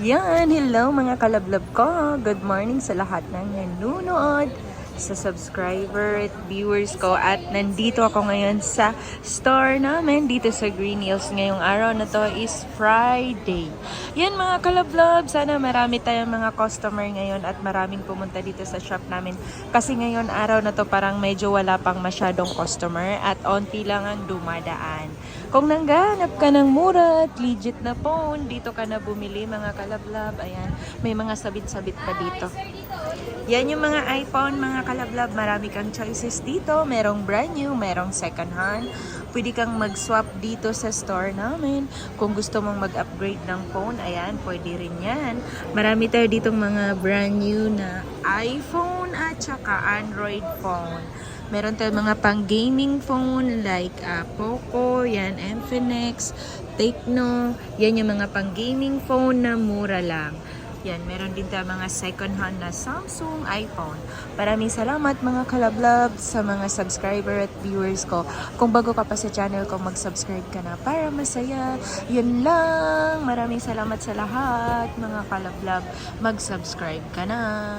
Yan, hello mga kalablab ko. Good morning sa lahat ng nanonood, sa subscriber at viewers ko. At nandito ako ngayon sa store namin dito sa Green Hills. Ngayong araw na to is Friday. Yan mga kalablab, sana marami tayong mga customer ngayon at maraming pumunta dito sa shop namin. Kasi ngayon araw na to parang medyo wala pang masyadong customer at onti lang ang dumadaan. Kung nangganap ka ng mura at legit na phone, dito ka na bumili mga kalablab. Ayan, may mga sabit-sabit pa dito. Yan yung mga iPhone, mga kalablab. Marami kang choices dito. Merong brand new, merong second hand. Pwede kang mag-swap dito sa store namin. Kung gusto mong mag-upgrade ng phone, ayan, pwede rin yan. Marami tayo ditong mga brand new na iPhone at saka Android phone. Meron tayong mga pang gaming phone like uh, Poco, yan, Infinix, Tecno. Yan yung mga pang gaming phone na mura lang. Yan, meron din tayo mga second hand na Samsung, iPhone. Maraming salamat mga kalablab sa mga subscriber at viewers ko. Kung bago ka pa sa channel ko, mag-subscribe ka na para masaya. Yun lang. Maraming salamat sa lahat mga kalablab. Mag-subscribe ka na.